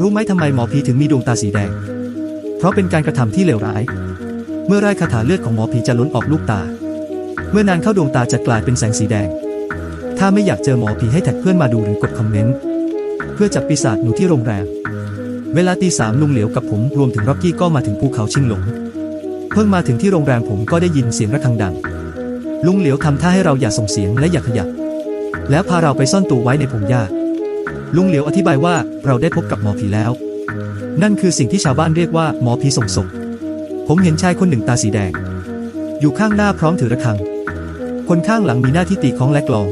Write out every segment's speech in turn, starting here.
รู้ไหมทำไมหมอผีถึงมีดวงตาสีแดง เพราะเป็นการกระทำที่เลวร้าย เมื่อไร้คาถาเลือดของหมอผีจะล้นออกลูกตา เมื่อนานเข้าดวงตาจะกลายเป็นแสงสีแดง ถ้าไม่อยากเจอหมอผีให้แท็กเพื่อนมาดูหรือกดคอมเมนต์ เพื่อจับปีศาจหนูที่โรงแรม เวลาตีสามลุงเหลียวกับผมรวมถึงร็อกกี้ก็มาถึงภูเขาชิงหลง เพิ่งมาถึงที่โรงแรมผมก็ได้ยินเสียงระฆังดัง ลุงเหลียวทำท่าให้เราอย่าส่งเสียงและอย่าขยับ แล้วพาเราไปซ่อนตัวไว้ในพงหญ้า ลุงเหลียวอธิบายว่าเราได้พบกับหมอผีแล้ว นั่นคือสิ่งที่ชาวบ้านเรียกว่าหมอผีส่งศพผมเห็นชายคนหนึ่งตาสีแดง อยู่ข้างหน้าพร้อมถือระฆัง คนข้างหลังมีหน้าที่ตีของและกลอง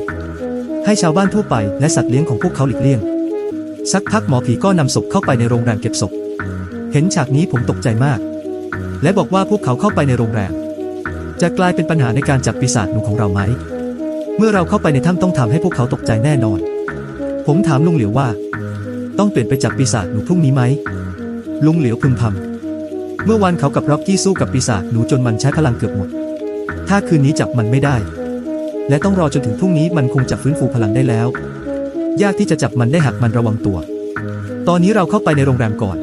ให้ชาวบ้านทั่วไปและสัตว์เลี้ยงของพวกเขาหลีกเลี่ยง สักพักหมอผีก็นำศพเข้าไปในโรงแรมเก็บศพ เห็นฉากนี้ผมตกใจมาก และบอกว่าพวกเขาเข้าไปในโรงแรม จะกลายเป็นปัญหาในการจับปีศาจหนูของเราไหม เมื่อเราเข้าไปในถ้ำต้องทำให้พวกเขาตกใจแน่นอน ผมถามลุงเหลียวว่า ต้องเปลี่ยนไปจับปีศาจหนูพรุ่งนี้ไหมลุงเหลียวพึมพำเมื่อวันเขากับร็อกกี้สู้กับปีศาจหนูจนมันใช้พลังเกือบหมด ถ้าคืนนี้จับมันไม่ได้ และต้องรอจนถึงพรุ่งนี้มันคงจะฟื้นฟูพลังได้แล้ว ยากที่จะจับมันได้หากมันระวังตัว ตอนนี้เราเข้าไปในโรงแรมก่อน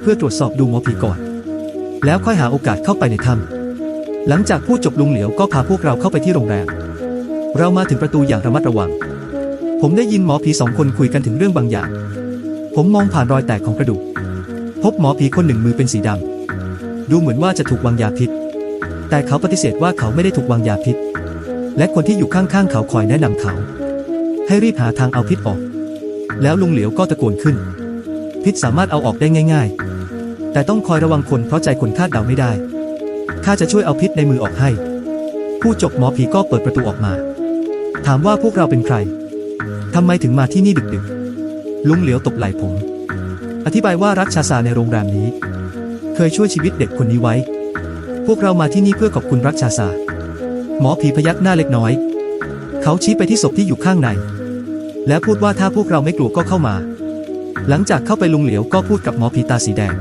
เพื่อตรวจสอบดูหมอผีก่อน แล้วค่อยหาโอกาสเข้าไปในถ้ำหลังจากพูดจบลุงเหลียวก็พาพวกเราเข้าไปที่โรงแรม เรามาถึงประตูอย่างระมัดระวัง ผมได้ยินหมอผีสองคนคุยกันถึงเรื่องบางอย่าง ผมมองผ่านรอยแตกของกระดูก พบหมอผีคนหนึ่งมือเป็นสีดำ ดูเหมือนว่าจะถูกวางยาพิษ แต่เขาปฏิเสธว่าเขาไม่ได้ถูกวางยาพิษ และคนที่อยู่ข้างๆเขาคอยแนะนำเขา ให้รีบหาทางเอาพิษออก แล้วลุงเหลียวก็ตะโกนขึ้น พิษสามารถเอาออกได้ง่าย ๆ แต่ต้องคอยระวังคนเพราะใจคนคาดเดาไม่ได้ ข้าจะช่วยเอาพิษในมือออกให้ ผู้จบหมอผีก็เปิดประตูออกมา ถามว่าพวกเราเป็นใคร ทำไมถึงมาที่นี่ดึกๆ ลุงเหลียวตบไหล่ผม อธิบายว่ารักชาซาในโรงแรมนี้ เคยช่วยชีวิตเด็กคนนี้ไว้ พวกเรามาที่นี่เพื่อขอบคุณรักชาซา หมอผีพยักหน้าเล็กน้อย เขาชี้ไปที่ศพที่อยู่ข้างใน แล้วพูดว่าถ้าพวกเราไม่กลัวก็เข้ามา หลังจากเข้าไปลุงเหลียวก็พูดกับหมอผีตาสีแดง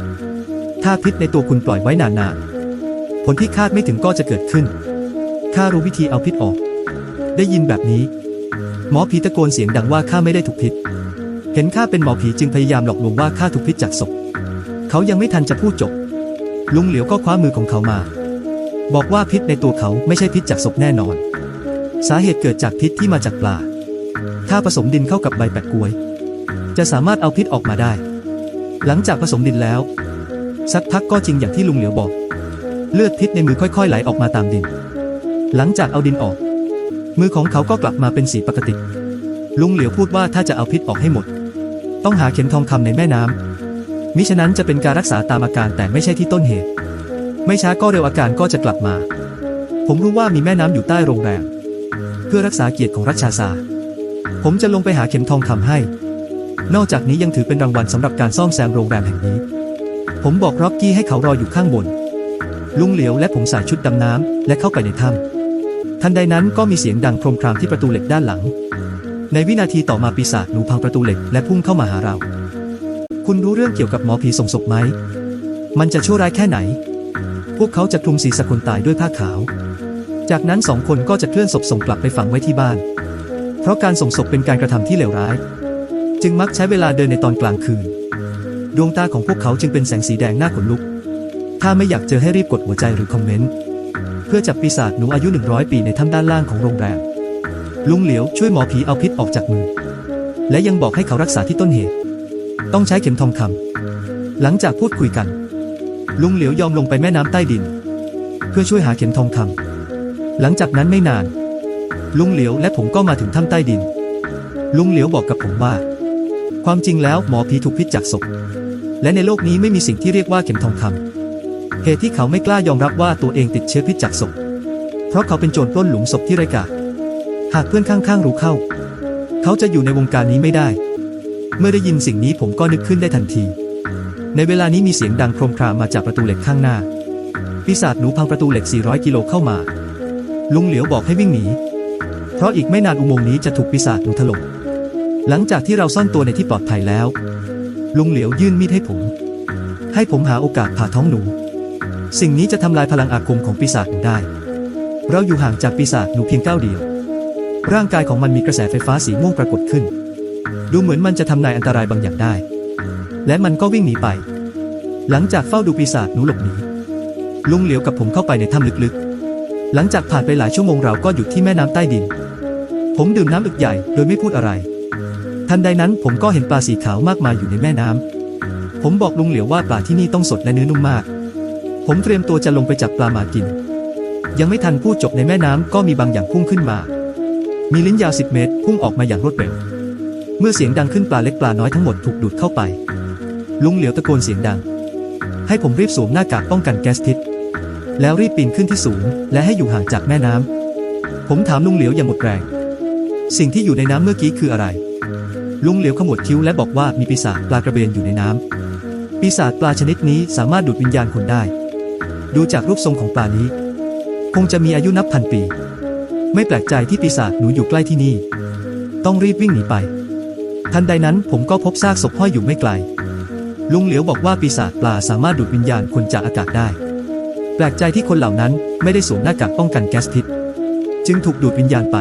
ถ้าพิษในตัวคุณปล่อยไว้นานๆ ผลที่คาดไม่ถึงก็จะเกิดขึ้นข้ารู้วิธีเอาพิษออก ได้ยินแบบนี้ หมอผีตะโกนเสียงดังว่าข้าไม่ได้ถูกพิษ เห็นข้าเป็นหมอผีจึงพยายามหลอกลวงว่าข้าถูกพิษจากศพ เขายังไม่ทันจะพูดจบ ลุงเหลียวก็คว้ามือของเขามา บอกว่าพิษในตัวเขาไม่ใช่พิษจากศพแน่นอน สาเหตุเกิดจากพิษที่มาจากปลา ถ้าผสมดินเข้ากับใบแปะกล้วย จะสามารถเอาพิษออกมาได้ หลังจากผสมดินแล้ว สักพักก็จริงอย่างที่ลุงเหลียวบอก เลือดพิษในมือค่อยๆ ไหลออกมาตามดิน หลังจากเอาดินออก มือของเขาก็กลับมาเป็นสีปกติ ลุงเหลียวพูดว่าถ้าจะเอาพิษออกให้หมด ต้องหาเข็มทองคำในแม่น้ำมิฉะนั้นจะเป็นการรักษาตามอาการแต่ไม่ใช่ที่ต้นเหตุ ไม่ช้าก็เร็วอาการก็จะกลับมา ผมรู้ว่ามีแม่น้ำอยู่ใต้โรงแรมเพื่อรักษาเกียรติของรัชชาซาผมจะลงไปหาเข็มทองคำให้ นอกจากนี้ยังถือเป็นรางวัลสำหรับการซ่อมแซมโรงแรมแห่งนี้ ผมบอกร็อกกี้ให้เขารออยู่ข้างบน ลุงเหลียวและผมใส่ชุดดำน้ำและเข้าไปในถ้ำ ทันใดนั้นก็มีเสียงดังโครมครามที่ประตูเหล็กด้านหลัง ในวินาทีต่อมาปีศาจหนูพังประตูเหล็กและพุ่งเข้ามาหาเรา คุณรู้เรื่องเกี่ยวกับหมอผีส่งศพไหม มันจะชั่วร้ายแค่ไหน พวกเขาจะคลุมศีรษะคนตายด้วยผ้าขาว จากนั้นสองคนก็จะเคลื่อนศพส่งกลับไปฝังไว้ที่บ้าน เพราะการส่งศพเป็นการกระทำที่เลวร้าย จึงมักใช้เวลาเดินในตอนกลางคืน ดวงตาของพวกเขาจึงเป็นแสงสีแดงน่าขนลุก ถ้าไม่อยากเจอให้รีบกดหัวใจหรือคอมเมนต์ พื่อจับปีศาจหนูอายุ 100 ปีในถ้ำด้านล่างของโรงแรม ลุงเหลียวช่วยหมอผีเอาพิษออกจากมือ และยังบอกให้เขารักษาที่ต้นเหตุ ต้องใช้เข็มทองคำหลังจากพูดคุยกัน ลุงเหลียวยอมลงไปแม่น้ำใต้ดิน เพื่อช่วยหาเข็มทองคำหลังจากนั้นไม่นาน ลุงเหลียวและผมก็มาถึงถ้ำใต้ดิน ลุงเหลียวบอกกับผมว่า ความจริงแล้วหมอผีถูกพิษจากศพและในโลกนี้ไม่มีสิ่งที่เรียกว่าเข็มทองคำ เหตุที่เขาไม่กล้ายอมรับว่าตัวเองติดเชื้อพิษจากศพ เพราะเขาเป็นโจรปล้นหลุมศพที่ไร้กาหากเพื่อนข้างๆรู้เข้า เขาจะอยู่ในวงการนี้ไม่ได้ เมื่อได้ยินสิ่งนี้ผมก็นึกขึ้นได้ทันที ในเวลานี้มีเสียงดังโครมครามมาจากประตูเหล็กข้างหน้า ปีศาจหนูพังประตูเหล็ก 400 กิโลเข้ามา ลุงเหลียวบอกให้วิ่งหนี เพราะอีกไม่นานอุโมงค์นี้จะถูกปีศาจหนูถล่ม หลังจากที่เราซ่อนตัวในที่ปลอดภัยแล้ว ลุงเหลียวยื่นมีดให้ผม ให้ผมหาโอกาสผ่าท้องหนู สิ่งนี้จะทำลายพลังอาคมของปีศาจหนูได้ เราอยู่ห่างจากปีศาจหนูเพียงก้าวเดียว ร่างกายของมันมีกระแสไฟฟ้าสีม่วงปรากฏขึ้น ดูเหมือนมันจะทำนายอันตรายบางอย่างได้ และมันก็วิ่งหนีไป หลังจากเฝ้าดูปีศาจหนูหลบหนีลุงเหลียวกับผมเข้าไปในถ้ำลึกๆ หลังจากผ่านไปหลายชั่วโมงเราก็หยุดที่แม่น้ำใต้ดิน ผมดื่มน้ำอึกใหญ่โดยไม่พูดอะไร ทันใดนั้นผมก็เห็นปลาสีขาวมากมายอยู่ในแม่น้ำผมบอกลุงเหลียวว่าปลาที่นี่ต้องสดและเนื้อนุ่มมาก ผมเตรียมตัวจะลงไปจับปลามากิน ยังไม่ทันพูดจบในแม่น้ำก็มีบางอย่างพุ่งขึ้นมา มีลิ้นยาว10เมตร พุ่งออกมาอย่างรวดเร็ว เมื่อเสียงดังขึ้นปลาเล็กปลาน้อยทั้งหมดถูกดูดเข้าไป ลุงเหลียวตะโกนเสียงดัง ให้ผมรีบสวมหน้ากากป้องกันแก๊สพิษ แล้วรีบปีนขึ้นที่สูง และให้อยู่ห่างจากแม่น้ำ ผมถามลุงเหลียวอย่างหมดแรง สิ่งที่อยู่ในน้ำเมื่อกี้คืออะไร ลุงเหลียวขมวดคิ้วและบอกว่ามีปีศาจปลากระเบนอยู่ในน้ำปีศาจปลาชนิดนี้สามารถดูดวิญญาณคนได้ ดูจากรูปทรงของปลานี้ คงจะมีอายุนับพันปี ไม่แปลกใจที่ปีศาจหนูอยู่ใกล้ที่นี่ ต้องรีบวิ่งหนีไป ทันใดนั้นผมก็พบซากศพห้อยอยู่ไม่ไกล ลุงเหลียวบอกว่าปีศาจปลาสามารถดูดวิญญาณคนจากอากาศได้ แปลกใจที่คนเหล่านั้นไม่ได้สวมหน้ากากป้องกันแก๊สพิษ จึงถูกดูดวิญญาณไป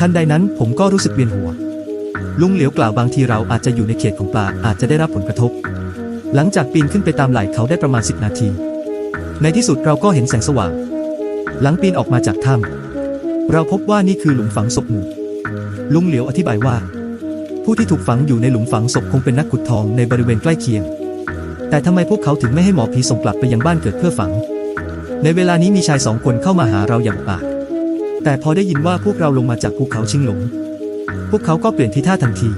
ทันใดนั้นผมก็รู้สึกเวียนหัว ลุงเหลียวกล่าวบางทีเราอาจจะอยู่ในเขตของปลาอาจจะได้รับผลกระทบ หลังจากปีนขึ้นไปตามไหล่เขาได้ประมาณ 10 นาที ในที่สุดเราก็เห็นแสงสว่าง หลังปีนออกมาจากถ้ำเราพบว่านี่คือหลุมฝังศพหมู่ ลุงเหลียวอธิบายว่า ผู้ที่ถูกฝังอยู่ในหลุมฝังศพคงเป็นนักขุดทองในบริเวณใกล้เคียง แต่ทำไมพวกเขาถึงไม่ให้หมอผีส่งกลับไปยังบ้านเกิดเพื่อฝัง ในเวลานี้มีชายสองคนเข้ามาหาเราอย่างปากแต่พอได้ยินว่าพวกเราลงมาจากภูเขาชิงหลง พวกเขาก็เปลี่ยนทีท่าทันที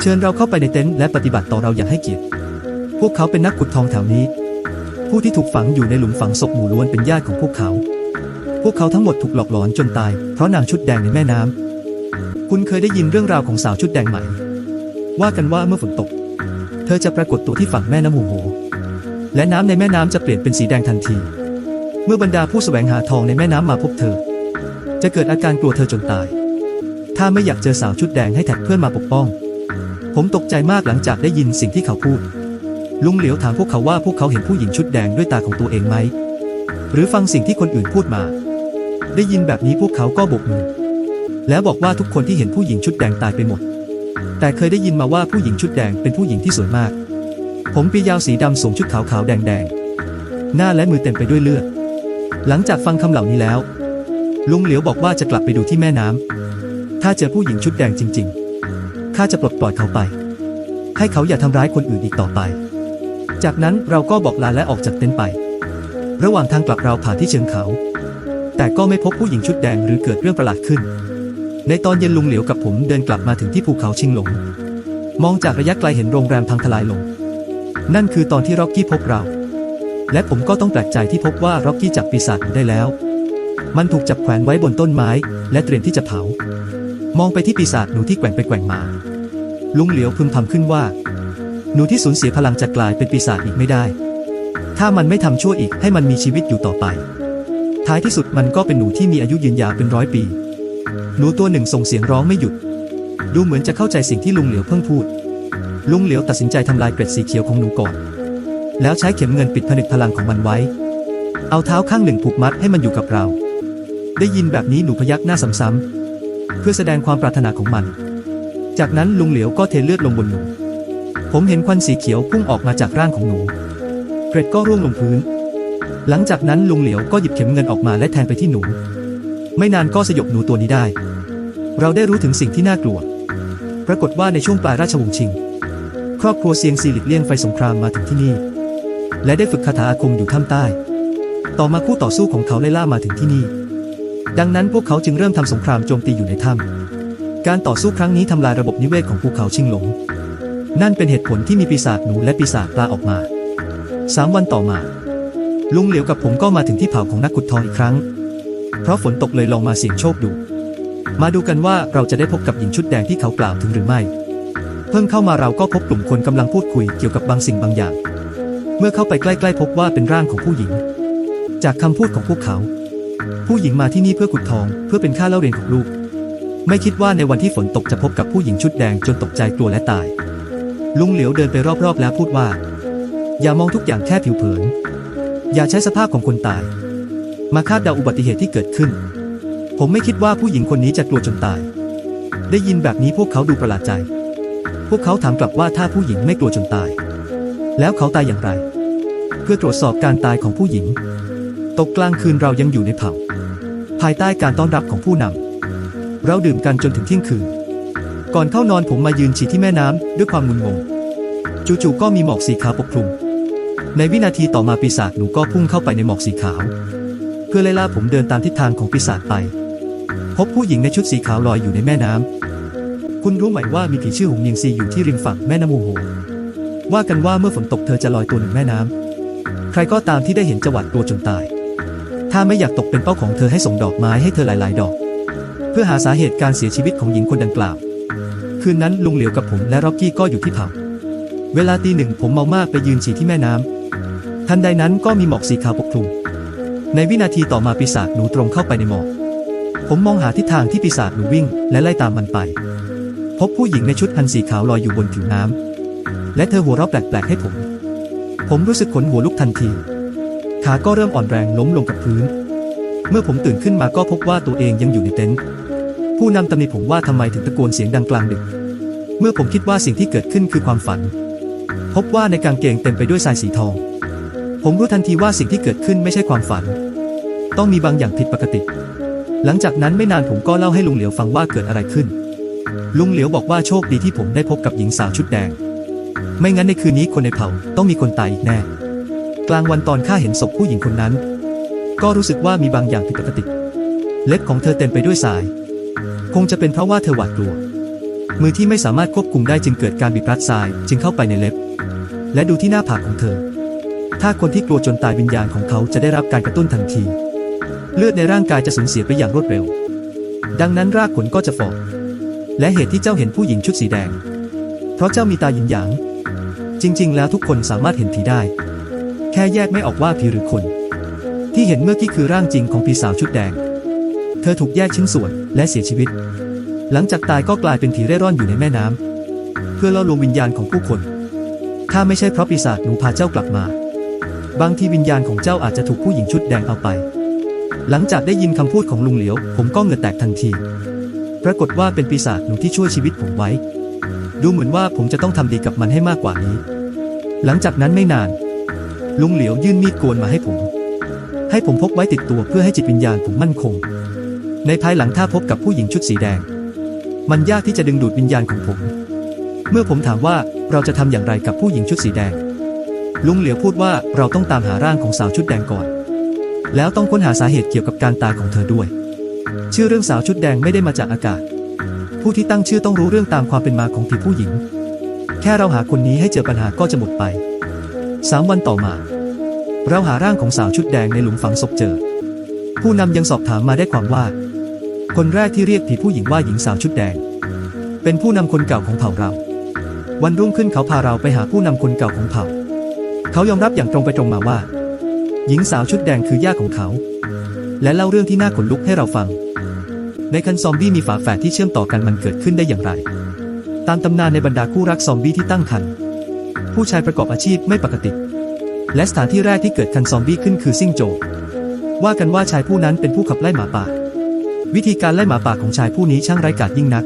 เชิญเราเข้าไปในเต็นท์และปฏิบัติต่อเราอย่างให้เกียรติ พวกเขาเป็นนักขุดทองแถวนี้ ผู้ที่ถูกฝังอยู่ในหลุมฝังศพหมู่ล้วนเป็นญาติของพวกเขา พวกเขาทั้งหมดถูกหลอกหลอนจนตาย เพราะนางชุดแดงในแม่น้ำคุณเคยได้ยินเรื่องราวของสาวชุดแดงไหม ว่ากันว่าเมื่อฝนตก เธอจะปรากฏตัวที่ฝั่งแม่น้ำหูโห และน้ำในแม่น้ำจะเปลี่ยนเป็นสีแดงทันที เมื่อบรรดาผู้แสวงหาทองในแม่น้ำมาพบเธอ จะเกิดอาการกลัวเธอจนตาย ถ้าไม่อยากเจอสาวชุดแดงให้แท็กเพื่อนมาปกป้อง ผมตกใจมากหลังจากได้ยินสิ่งที่เขาพูด ลุงเหลียวถามพวกเขาว่าพวกเขาเห็นผู้หญิงชุดแดงด้วยตาของตัวเองไหม หรือฟังสิ่งที่คนอื่นพูดมา ได้ยินแบบนี้พวกเขาก็บกมือ แล้วบอกว่าทุกคนที่เห็นผู้หญิงชุดแดงตายไปหมด แต่เคยได้ยินมาว่าผู้หญิงชุดแดงเป็นผู้หญิงที่สวยมาก ผมปียาวสีดำสวมชุดขาวขาวๆแดงแดงๆหน้าและมือเต็มไปด้วยเลือด หลังจากฟังคำเหล่านี้แล้ว ลุงเหลียวบอกว่าจะกลับไปดูที่แม่น้ำถ้าเจอผู้หญิงชุดแดงจริง ๆข้าจะปลดปล่อยเขาไป ให้เขาอย่าทำร้ายคนอื่นอีกต่อไป จากนั้นเราก็บอกลาและออกจากเต็นท์ไป ระหว่างทางกลับเราผ่านที่เชิงเขา แต่ก็ไม่พบผู้หญิงชุดแดงหรือเกิดเรื่องประหลาดขึ้น ในตอนเย็นลุงเหลียวกับผมเดินกลับมาถึงที่ภูเขาชิงหลง มองจากระยะไกลเห็นโรงแรมพังทลายลง นั่นคือตอนที่ร็อกกี้พบเรา และผมก็ต้องแปลกใจที่พบว่าร็อกกี้จับปีศาจหนูได้แล้ว มันถูกจับแขวนไว้บนต้นไม้ และเตรียมที่จะเผา มองไปที่ปีศาจหนูที่แกว่งไปแกว่งมา ลุงเหลียวพึมพำขึ้นว่า หนูที่สูญเสียพลังจะกลายเป็นปีศาจอีกไม่ได้ ถ้ามันไม่ทำชั่วอีกให้มันมีชีวิตอยู่ต่อไป ท้ายที่สุดมันก็เป็นหนูที่มีอายุยืนยาวเป็นร้อยปี หนูตัวหนึ่งส่งเสียงร้องไม่หยุด ดูเหมือนจะเข้าใจสิ่งที่ลุงเหลียวเพิ่งพูด ลุงเหลียวตัดสินใจทำลายเกร็ดสีเขียวของหนูก่อน แล้วใช้เข็มเงินปิดผนึกพลังของมันไว้ เอาเท้าข้างหนึ่งผูกมัดให้มันอยู่กับเรา ได้ยินแบบนี้หนูพยักหน้าซ้ำๆเพื่อแสดงความปรารถนาของมัน จากนั้นลุงเหลียวก็เทเลือดลงบนหนู ผมเห็นควันสีเขียวพุ่งออกมาจากร่างของหนู เกรดก็ร่วงลงพื้น หลังจากนั้นลุงเหลียวก็หยิบเข็มเงินออกมาและแทงไปที่หนู ไม่นานก็สยบหนูตัวนี้ได้ เราได้รู้ถึงสิ่งที่น่ากลัว ปรากฏว่าในช่วงปลายราชวงศ์ชิง ครอบครัวเซียงซีหลีกเลี่ยงไฟสงครามมาถึงที่นี่ และได้ฝึกคาถาอาคมอยู่ถ้ำใต้ ต่อมาคู่ต่อสู้ของเขาไล่ล่ามาถึงที่นี่ ดังนั้นพวกเขาจึงเริ่มทำสงครามโจมตีอยู่ในถ้ำการต่อสู้ครั้งนี้ทำลายระบบนิเวศของภูเขาชิงหลง นั่นเป็นเหตุผลที่มีปีศาจหนูและปีศาจปลาออกมาสามวันต่อมา ลุงเหลียวกับผมก็มาถึงที่เผาของนักขุดทองอีกครั้ง เพราะฝนตกเลยลองมาเสี่ยงโชคดู มาดูกันว่าเราจะได้พบกับหญิงชุดแดงที่เขากล่าวถึงหรือไม่ เพิ่งเข้ามาเราก็พบกลุ่มคนกำลังพูดคุยเกี่ยวกับบางสิ่งบางอย่าง เมื่อเข้าไปใกล้ๆพบว่าเป็นร่างของผู้หญิง จากคำพูดของพวกเขา ผู้หญิงมาที่นี่เพื่อขุดทอง เพื่อเป็นค่าเล่าเรียนของลูก ไม่คิดว่าในวันที่ฝนตกจะพบกับผู้หญิงชุดแดงจนตกใจกลัวและตาย ลุงเหลียวเดินไปรอบๆ แล้วพูดว่า อย่ามองทุกอย่างแค่ผิวเผิน อย่าใช้สภาพของคนตาย มาคาดเดาอุบัติเหตุที่เกิดขึ้น ผมไม่คิดว่าผู้หญิงคนนี้จะกลัวจนตาย ได้ยินแบบนี้พวกเขาดูประหลาดใจผวกเขาถามกลับว่าถ้าผู้หญิงไม่กลัวจนตาย แล้วเขาตายอย่างไร เพื่อตรวจสอบการตายของผู้หญิง ตกกลางคืนเรายังอยู่ในเผ่าภายใต้การต้อนรับของผู้นำเราดื่มกันจนถึงเที่ยงคืน ก่อนเข้านอนผมมายืนฉี่ที่แม่น้ำด้วยความงุนงง จู่ๆก็มีหมอกสีขาวปกคลุม ในวินาทีต่อมาปีศาจหนูก็พุ่งเข้าไปในหมอกสีขาว เพื่อไล่ล่าผมเดินตามทิศทางของปีศาจไป พบผู้หญิงในชุดสีขาวลอยอยู่ในแม่น้ำ คุณรู้ไหมว่ามีผีชื่อหงเนียงซีอยู่ที่ริมฝั่งแม่น้ำมูโหว่ากันว่าเมื่อฝนตกเธอจะลอยตัวหนึ่งแม่น้ำ ใครก็ตามที่ได้เห็นจะหวาดกลัวจนตาย ถ้าไม่อยากตกเป็นเป้าของเธอให้ส่งดอกไม้ให้เธอหลาย ๆ ดอก เพื่อหาสาเหตุการเสียชีวิตของหญิงคนดังกล่าว คืนนั้นลุงเหลียวกับผมและร็อกกี้ก็อยู่ที่เผาเวลาตีหนึ่งผมเมามากไปยืนฉี่ที่แม่น้ำทันใดนั้นก็มีหมอกสีขาวปกคลุม ในวินาทีต่อมาปีศาจหนูตรงเข้าไปในหมอก ผมมองหาทิศทางที่ปีศาจหนูวิ่งและไล่ตามมันไป พบผู้หญิงในชุดพันสีขาวลอยอยู่บนผิวน้ำและเธอหัวเราะแปลกๆให้ผม ผมรู้สึกขนหัวลุกทันที ขาก็เริ่มอ่อนแรงล้มลงกับพื้น เมื่อผมตื่นขึ้นมาก็พบว่าตัวเองยังอยู่ในเต็นท์ ผู้นำตำหนิผมว่าทำไมถึงตะโกนเสียงดังกลางดึก เมื่อผมคิดว่าสิ่งที่เกิดขึ้นคือความฝัน พบว่าในกางเกงเต็มไปด้วยทรายสีทอง ผมรู้ทันทีว่าสิ่งที่เกิดขึ้นไม่ใช่ความฝัน ต้องมีบางอย่างผิดปกติ หลังจากนั้นไม่นานผมก็เล่าให้ลุงเหลียวฟังว่าเกิดอะไรขึ้น ลุงเหลียวบอกว่าโชคดีที่ผมได้พบกับหญิงสาวชุดแดง ไม่งั้นในคืนนี้คนในเผ่าต้องมีคนตายอีกแน่ กลางวันตอนข้าเห็นศพผู้หญิงคนนั้น ก็รู้สึกว่ามีบางอย่างผิดปกติ เล็บของเธอเต็มไปด้วยสาย คงจะเป็นเพราะว่าเธอหวาดกลัว มือที่ไม่สามารถควบคุมได้จึงเกิดการบีบรัดทรายจึงเข้าไปในเล็บ และดูที่หน้าผากของเธอ ถ้าคนที่กลัวจนตายวิญญาณของเขาจะได้รับการกระตุ้นทันที เลือดในร่างกายจะสูญเสียไปอย่างรวดเร็ว ดังนั้นรากขนก็จะฝ่อและเหตุที่เจ้าเห็นผู้หญิงชุดสีแดง เพราะเจ้ามีตาหยินหยาง จริง ๆ แล้วทุกคนสามารถเห็นผีได้ แค่แยกไม่ออกว่าผีหรือคน ที่เห็นเมื่อกี้คือร่างจริงของผีสาวชุดแดง เธอถูกแยกชิ้นส่วนและเสียชีวิต หลังจากตายก็กลายเป็นผีเร่ร่อนอยู่ในแม่น้ำเพื่อล่อลวงวิญญาณของผู้คน ถ้าไม่ใช่เพราะปีศาจหนูพาเจ้ากลับมา บางทีวิญญาณของเจ้าอาจจะถูกผู้หญิงชุดแดงเอาไป หลังจากได้ยินคำพูดของลุงเหลียว ผมก็เหงื่อแตกทันที ปรากฏว่าเป็นปีศาจหนูที่ช่วยชีวิตผมไว้ ดูเหมือนว่าผมจะต้องทำดีกับมันให้มากกว่านี้ หลังจากนั้นไม่นาน ลุงเหลียวยื่นมีดโกนมาให้ผม ให้ผมพกไว้ติดตัวเพื่อให้จิตวิญญาณผมมั่นคง ในภายหลังถ้าพบกับผู้หญิงชุดสีแดง มันยากที่จะดึงดูดวิญญาณของผม เมื่อผมถามว่าเราจะทำอย่างไรกับผู้หญิงชุดสีแดง ลุงเหลียวพูดว่าเราต้องตามหาร่างของสาวชุดแดงก่อน แล้วต้องค้นหาสาเหตุเกี่ยวกับการตายของเธอด้วย ชื่อเรื่องสาวชุดแดงไม่ได้มาจากอากาศ ผู้ที่ตั้งชื่อต้องรู้เรื่องตามความเป็นมาของผีผู้หญิง แค่เราหาคนนี้ให้เจอปัญหาก็จะหมดไปสามวันต่อมา เราหาร่างของสาวชุดแดงในหลุมฝังศพเจอ ผู้นำยังสอบถามมาได้ความว่า คนแรกที่เรียกผีผู้หญิงว่าหญิงสาวชุดแดง เป็นผู้นำคนเก่าของเผ่าเรา วันรุ่งขึ้นเขาพาเราไปหาผู้นำคนเก่าของเผ่า เขายอมรับอย่างตรงไปตรงมาว่า หญิงสาวชุดแดงคือย่าของเขา และเล่าเรื่องที่น่าขนลุกให้เราฟัง ในคันซอมบี้มีฝาแฝดที่เชื่อมต่อกันมันเกิดขึ้นได้อย่างไร ตามตำนานในบรรดาคู่รักซอมบี้ที่ตั้งครรภ์ผู้ชายประกอบอาชีพไม่ปกติ และสถานที่แรกที่เกิดคันซอมบี้ขึ้นคือซิ่งโจวว่ากันว่าชายผู้นั้นเป็นผู้ขับไล่หมาป่า วิธีการไล่หมาป่าของชายผู้นี้ช่างไร้กาจยิ่งนัก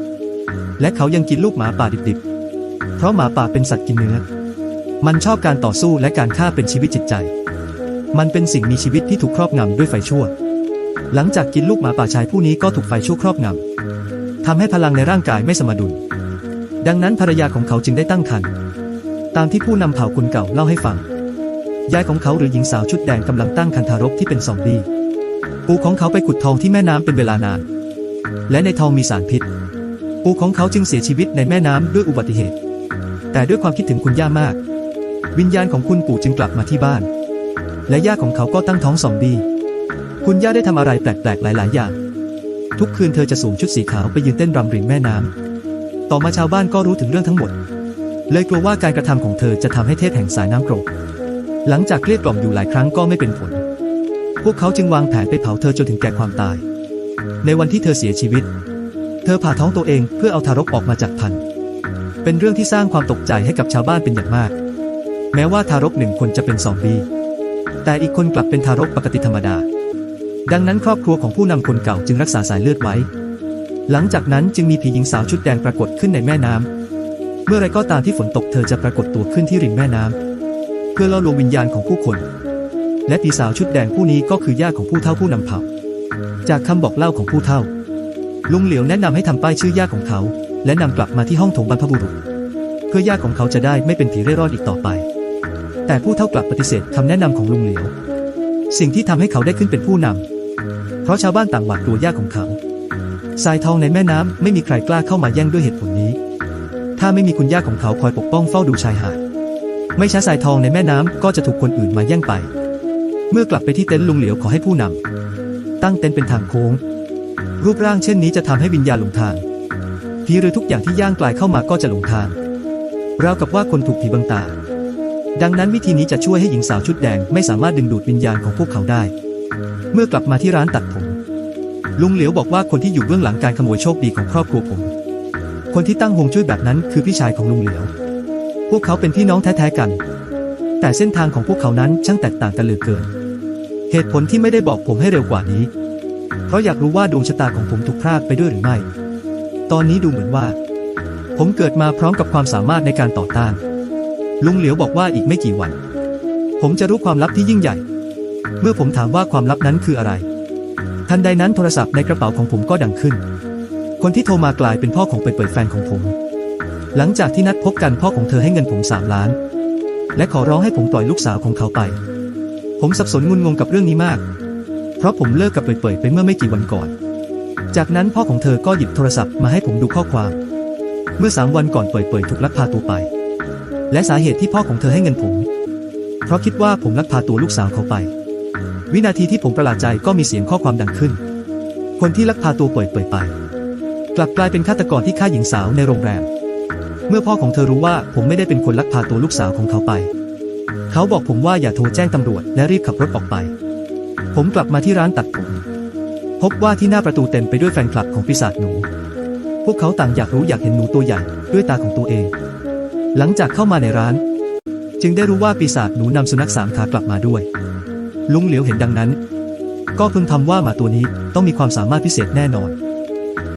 และเขายังกินลูกหมาป่าดิบๆ เพราะหมาป่าเป็นสัตว์กินเนื้อ มันชอบการต่อสู้และการฆ่าเป็นชีวิตจิตใจ มันเป็นสิ่งมีชีวิตที่ถูกครอบงำด้วยไฟชั่ว หลังจากกินลูกหมาป่าชายผู้นี้ก็ถูกไฟชั่วครอบงำทำให้พลังในร่างกายไม่สมดุล ดังนั้นภรรยาของเขาจึงได้ตั้งครรภ์ ตามที่ผู้นำเผ่าคนเก่าเล่าให้ฟัง ยายของเขาหรือหญิงสาวชุดแดงกำลังตั้งครรภ์ทารกที่เป็นซอมบี้ ปูของเขาไปขุดทองที่แม่น้ำเป็นเวลานาน และในทองมีสารพิษ ปูของเขาจึงเสียชีวิตในแม่น้ำด้วยอุบัติเหตุ แต่ด้วยความคิดถึงคุณย่ามาก วิญญาณของคุณปู่จึงกลับมาที่บ้าน และย่าของเขาก็ตั้งท้องซอมบีคุณย่าได้ทำอะไรแปลกๆหลาย ๆ อย่าง ทุกคืนเธอจะสวมชุดสีขาวไปยืนเต้นรำริมแม่น้ำต่อมาชาวบ้านก็รู้ถึงเรื่องทั้งหมด เลยกลัวว่าการกระทำของเธอจะทำให้เทพแห่งสายน้ำโกรธหลังจากเกลี้ยกล่อมอยู่หลายครั้งก็ไม่เป็นผล วกเขาจึงวางแผนไปเผาเธอจนถึงแก่ความตาย ในวันที่เธอเสียชีวิต เธอผ่าท้องตัวเองเพื่อเอาทารกออกมาจากพันธุ์เป็นเรื่องที่สร้างความตกใจให้กับชาวบ้านเป็นอย่างมาก แม้ว่าทารกหนึ่งคนจะเป็นซอมบี้แต่อีกคนกลับเป็นทารกปกติธรรมดา ดังนั้นครอบครัวของผู้นำคนเก่าจึงรักษาสายเลือดไว้ หลังจากนั้นจึงมีผีหญิงสาวชุดแดงปรากฏขึ้นในแม่น้ำเมื่อไรก็ตามที่ฝนตกเธอจะปรากฏตัวขึ้นที่ริมแม่น้ำเพื่อล่อลวงวิญญาณของผู้คน และผีสาวชุดแดงผู้นี้ก็คือญาติของผู้เฒ่าผู้นำเผ่า จากคำบอกเล่าของผู้เฒ่า ลุงเหลียวแนะนำให้ทำป้ายชื่อญาติของเขา และนำกลับมาที่ห้องถงบรรพบุรุษ เพื่อญาติของเขาจะได้ไม่เป็นผีเร่ร่อนอีกต่อไป แต่ผู้เฒ่ากลับปฏิเสธคำแนะนำของลุงเหลียว สิ่งที่ทำให้เขาได้ขึ้นเป็นผู้นำเพราะชาวบ้านต่างหวาดกลัวญาติของเขาทรายทองในแม่น้ำไม่มีใครกล้าเข้ามาแย่งด้วยเหตุผลนี้ ถ้าไม่มีคุณย่าของเขาคอยปกป้องเฝ้าดูชายหาดไม่ช้าทรายทองในแม่น้ำก็จะถูกคนอื่นมาแย่งไป เมื่อกลับไปที่เต็นท์ลุงเหลียวขอให้ผู้นำตั้งเต็นท์เป็นทางโค้ง รูปร่างเช่นนี้จะทำให้วิญญาณหลงทางผีหรือทุกอย่างที่ย่างกลายเข้ามาก็จะหลงทางราวกับว่าคนถูกผีบังตา ดังนั้นวิธีนี้จะช่วยให้หญิงสาวชุดแดงไม่สามารถดึงดูดวิญญาณของพวกเขาได้ เมื่อกลับมาที่ร้านตัดผม ลุงเหลียวบอกว่าคนที่อยู่เบื้องหลังการขโมยโชคดีของครอบครัวผม คนที่ตั้งฮวงจุ้ยแบบนั้นคือพี่ชายของลุงเหลียว พวกเขาเป็นพี่น้องแท้ๆกัน แต่เส้นทางของพวกเขานั้นช่างแตกต่างกันเหลือเกิน เหตุผลที่ไม่ได้บอกผมให้เร็วกว่านี้ เพราะอยากรู้ว่าดวงชะตาของผมถูกพรากไปด้วยหรือไม่ ตอนนี้ดูเหมือนว่า ผมเกิดมาพร้อมกับความสามารถในการต่อต้าน ลุงเหลียวบอกว่าอีกไม่กี่วัน ผมจะรู้ความลับที่ยิ่งใหญ่ เมื่อผมถามว่าความลับนั้นคืออะไร ทันใดนั้นโทรศัพท์ในกระเป๋าของผมก็ดังขึ้น คนที่โทรมากลายเป็นพ่อของเปิดเปิดแฟนของผม หลังจากที่นัดพบกันพ่อของเธอให้เงินผมสามล้าน และขอร้องให้ผมปล่อยลูกสาวของเขาไป ผมสับสนงุนงงกับเรื่องนี้มาก เพราะผมเลิกกับเปิดเปิดไปเมื่อไม่กี่วันก่อน จากนั้นพ่อของเธอก็หยิบโทรศัพท์มาให้ผมดูข้อความ เมื่อสามวันก่อนเปิดเปิดถูกลักพาตัวไป และสาเหตุที่พ่อของเธอให้เงินผม เพราะคิดว่าผมลักพาตัวลูกสาวเขาไป วินาทีที่ผมประหลาดใจก็มีเสียงข้อความดังขึ้น คนที่ลักพาตัวเปิดเปิดไป กลับกลายเป็นฆาตกรที่ฆ่าหญิงสาวในโรงแรม เมื่อพ่อของเธอรู้ว่าผมไม่ได้เป็นคนลักพาตัวลูกสาวของเขาไป เขาบอกผมว่าอย่าโทรแจ้งตำรวจและรีบขับรถออกไป ผมกลับมาที่ร้านตัดผม พบว่าที่หน้าประตูเต็มไปด้วยแฟนคลับของปีศาจหนู พวกเขาต่างอยากรู้อยากเห็นหนูตัวใหญ่ด้วยตาของตัวเอง หลังจากเข้ามาในร้าน จึงได้รู้ว่าปีศาจหนูนำสุนัขสามขากลับมาด้วย ลุงเหลียวเห็นดังนั้น ก็พึงทำว่าหมาตัวนี้ต้องมีความสามารถพิเศษแน่นอน